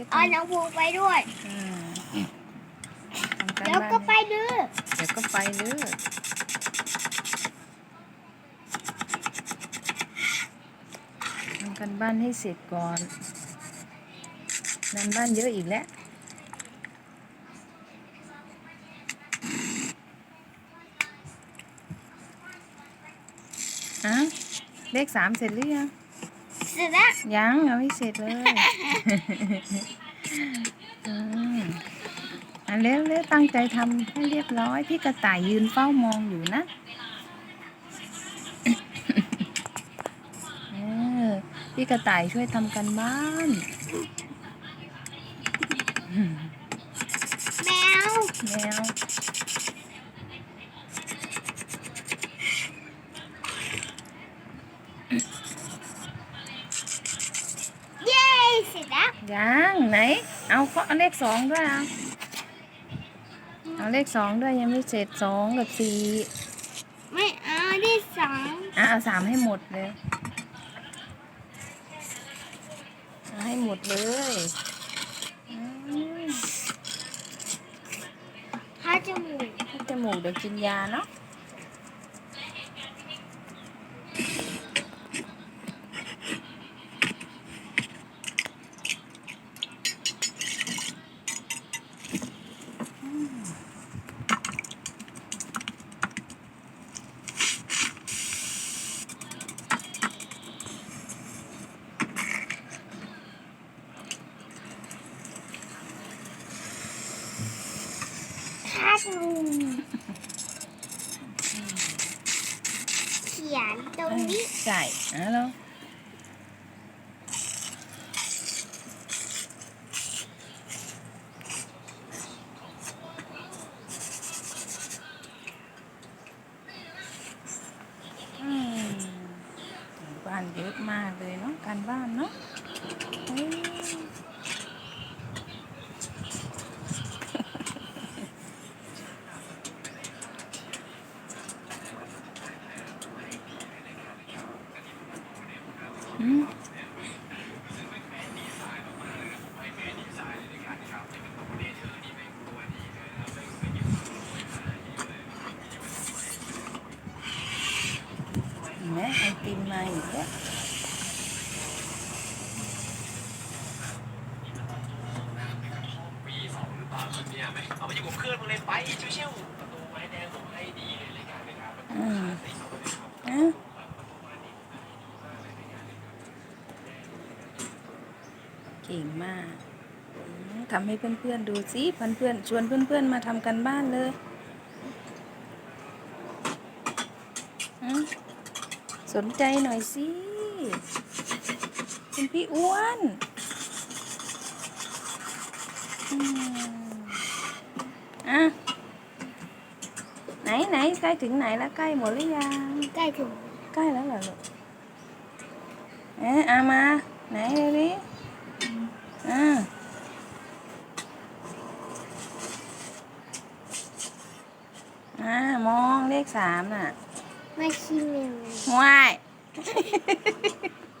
รียกเอาน้องภูไปด้วยอ่าทำการเดี๋ยวบ้านก็ไปดื้อเดี๋ยวก็ไปเด้อทำกันบ้านให้เสร็จก่อนงานบ้านเยอะอีกแล้วอะเลขสามเสร็จหรือยัง เสร็จแล้วยังยังไม่เสร็จเลยอืมอะเร็วเร็วตั้งใจทำให้เรียบร้อย พี่กระต่ายยืนเฝ้ามองอยู่นะเออพี่กระต่ายช่วยทำกันบ้านแมวแมว เสร็จแล้วยังไหน เอาข้อเอาเลขสองด้วยเอาเอาเลขสองด้วยยังไม่เสร็จสองกับสี่ไม่เอาที่สองอะเอาสามให้หมดเลยเอาให้หมดเลยอืมถ้าจมูกให้จมูกเดี๋ยวกินยาเนาะ เขียนตรงนี้ใส่อะแล้วอืมบ้านเยอะมากเลยเนาะการบ้านเนาะเฮ้ย อืมเห็ นไหมไอติมมาอีกแล้วเอาไปอยู่กับเพื่อนมึงเลยไปชิวๆประตูไม้แดงผมให้ดีเลยรายการนะครับ อืมอะ เก่งมากอืมทำให้เพื่อนๆดูสิเพื่อนๆชวนเพื่อนๆมาทำกันบ้านเลยอืมสนใจหน่อยสิคุณพี่อ้วนอืมอะไหนไหนใกล้ถึงไหนแล้วใกล้หมดหรือยังใกล้ถึงใกล้แล้วเหรอลูกเอ๊ะอามาไหนดูดิอ่าอ่า มองเลขสามน่ะมาชิมเมลว้าย